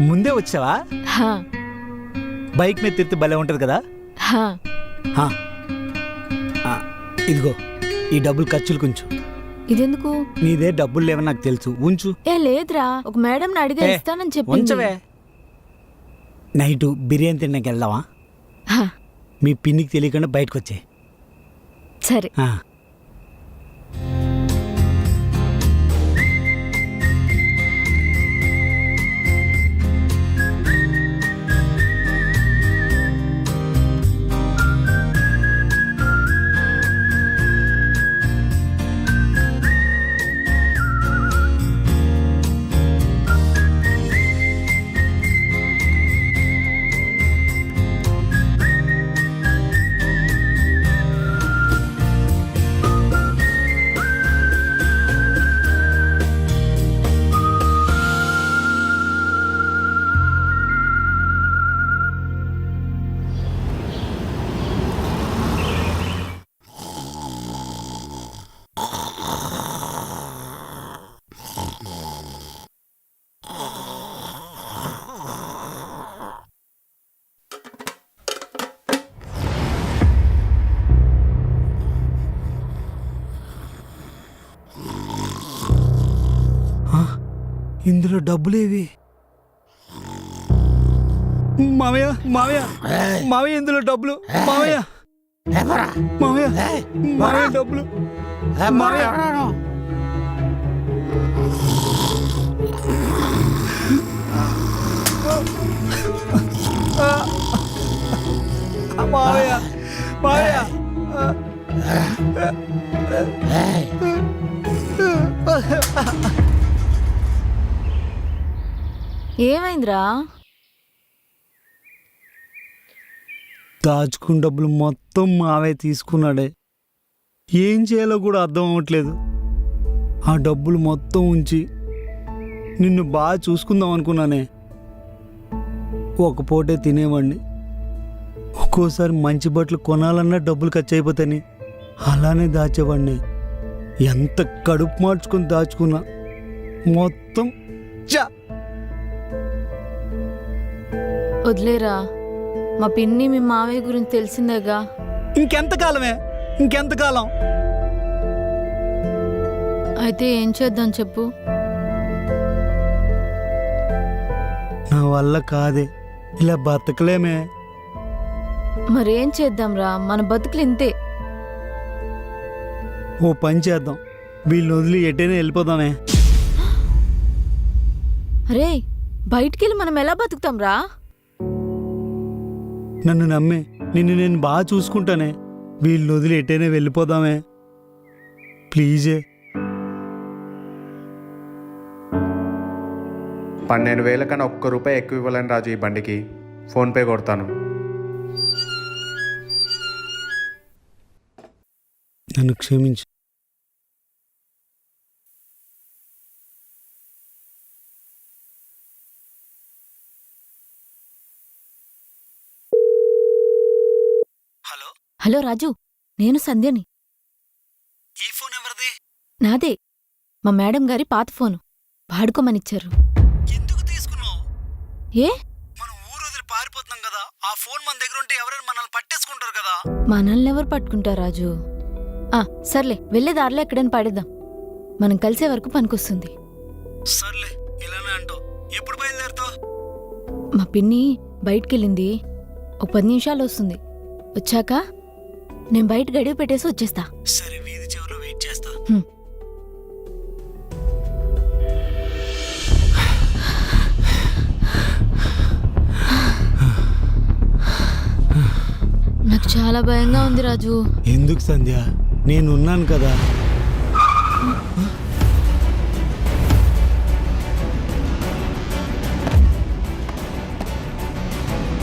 ముందే వచ్చావా? హా, బైక్ మీద తిరిగితే భలే ఉంటుంది కదా? హా. హా. ఆ, ఇదిగో ఈ డబ్బులు ఖర్చులు కొంచెం. ఇదెందుకు? నీదే డబ్బులు లేవని నాకు తెలుసు. ఉంచు. ఏ లేదురా. ఒక మేడం అడిగే ఏ, ఇస్తానని చెప్పింది. ఉంచవే. నైటు బిర్యానీ తినడానికి వెళ్దామా? హా, మీ పిన్నికి తెలియకుండా బయటకు వచ్చే సరే ఇందులో డబ్బులేవి? మామయ్య మామయ్య మామయ్య ఇందులో డబ్బులు. మామయ్య మామయ్య మామయ్య డబ్బులు. మామయ్య మామయ్య మామయ్య ఏమైందిరా? దాచుకున్న డబ్బులు మొత్తం మావే తీసుకున్నాడే. ఏం చేయాలో కూడా అర్థం అవ్వట్లేదు. ఆ డబ్బులు మొత్తం ఉంచి నిన్ను బాగా చూసుకుందాం అనుకున్నానే. ఒక పూటే తినేవాడిని ఒక్కోసారి మంచి బట్టలు కొనాలన్నా డబ్బులు ఖర్చు అయిపోతాయని అలానే దాచేవాడిని ఎంత కడుపు మార్చుకొని దాచుకున్నా. మొత్తం చా వదిలేరా. మా పిన్ని మీ మావయ్య గురించి తెలిసిందేగా. ఇంకెంతకాలమే? ఇంకెంతకాలం? అయితే ఏం చేద్దాం చెప్పు. నా వల్ల కాదే. ఇలా బతకలేమే. మరేం చేద్దాంరా మన బతుకులు ఇంతే. ఓ పని చేద్దాం. వీళ్ళు వదిలి ఎటైనా వెళ్ళిపోదామే. అరే బయటికెళ్ళి మనం ఎలా బతుకుతాంరా నన్ను నమ్మే. నిన్ను నేను బాగా చూసుకుంటానే. వీళ్ళు వదిలి ఎటైనా వెళ్ళిపోదామే. ప్లీజే. పన్నెండు వేల కన్నా ఒక్క రూపాయి ఎక్కువ ఇవ్వలేను రాజు ఈ బండికి. ఫోన్పే కొడతాను. నన్ను క్షమించు. హలో రాజు నేను సంధ్యని. ఈ ఫోన్ ఎవరిది? నాదే. మా మేడం గారి పాత ఫోను. వాడుకోమనిచ్చారు. ఎందుకు తీసుకున్నావు? ఏ? మనం ఊరు వదిలి పారిపోతున్నాం కదా ఆ ఫోన్ మన దగ్గర ఉంటే ఎవరైనా మనల్ని పట్టేసుకుంటారు కదా. మనల్ని ఎవరు పట్టుకుంటారు రాజు? ఆ సర్లే వెళ్ళే దారిలో ఎక్కడైనా పడేద్దాం. మనం కలిసే వరకు పనికొస్తుంది. సర్లే ఇలానే అంటావు. ఎప్పుడు బయలుదేరుతావు? మా పిన్ని బయటికెళ్ళింది. ఒక పది నిమిషాలు వస్తుంది. వచ్చాక నేను బయట గడియ పెట్టేసి వచ్చేస్తా. సరే వీధి చివరిలో వెయిట్ చేస్తా. హ్మ్. నాకు చాలా భయంగా ఉంది రాజు. ఎందుకు సంధ్య? నేనున్నాను కదా.